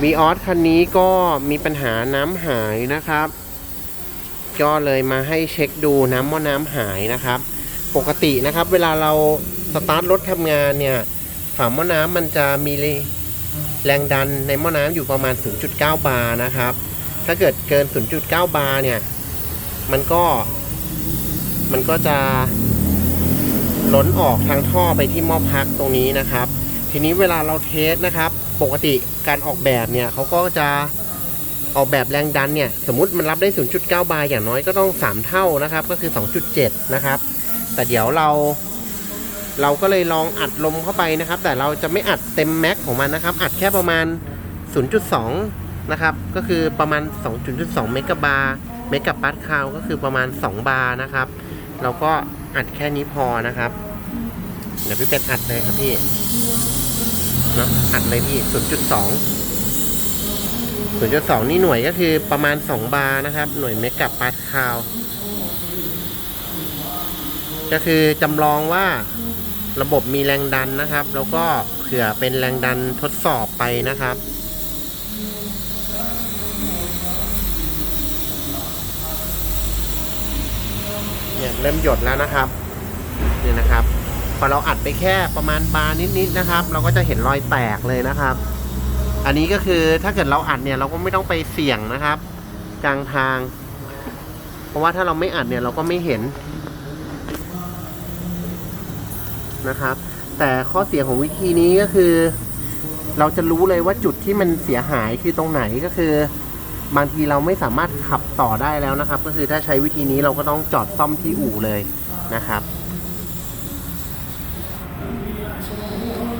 วีออสคันนี้ก็มีปัญหาน้ำหายนะครับ ก็เลยมาให้เช็คดูน้ำหม้อน้ำหายนะครับ ปกตินะครับ เวลาเราสตาร์ทรถทำงานเนี่ยฝาหม้อน้ำมันจะมีแรงดันในหม้อน้ำอยู่ประมาณ 0.9 บาร์นะครับ ถ้าเกิดเกิน 0.9 บาร์เนี่ย มันก็มันก็จะล้นออกทางท่อไปที่หม้อพักตรงนี้นะครับ ทีนี้เวลาเราเทสนะครับ ปกติการออกแบบเนี่ยเขาก็จะออกแบบแรงดันเนี่ย สมมติมันรับได้ 0.9 บาร์อย่างน้อยก็ต้อง 3 เท่านะครับ ก็คือ 2.7 นะครับ แต่เดี๋ยวเรา เราก็เลยลองอัดลมเข้าไปนะครับ แต่เราจะไม่อัดเต็มแม็กของมันนะครับ อัดแค่ประมาณ 0.2 นะครับ ก็คือประมาณ 2.2 เมกะบาร์เมกะปาสคาลก็คือประมาณ 2 บาร์นะครับ เราก็อัดแค่นี้พอนะครับ เดี๋ยวพี่เป็ดอัดเลยครับพี่เนาะอัดเลยพี่0.2 0.2นี่หน่วยก็คือประมาณ2บาร์นะครับ หน่วยเมกะปาสคาลก็คือจำลองว่าระบบมีแรงดันนะครับ แล้วก็เผื่อเป็นแรงดันทดสอบไปนะครับเนี่ยเริ่มหยดแล้วนะครับเนี่ยนะครับ อเราอัดไปแค่ประมาณบาร์นิดๆนะครับ เราก็จะเห็นรอยแตกเลยนะครับ อันนี้ก็คือถ้าเกิดเราอัดเนี่ยเราก็ไม่ต้องไปเสี่ยงนะครับ กลางทาง เพราะว่าถ้าเราไม่อัดเนี่ยเราก็ไม่เห็นนะครับ แต่ข้อเสียของวิธีนี้ก็คือ เราจะรู้เลยว่าจุดที่มันเสียหายคือตรงไหนก็คือบางทีเราไม่สามารถขับต่อได้แล้วนะครับ ก็คือถ้าใช้วิธีนี้เราก็ต้องจอดซ่อมที่อู่เลยนะครับ Thank you.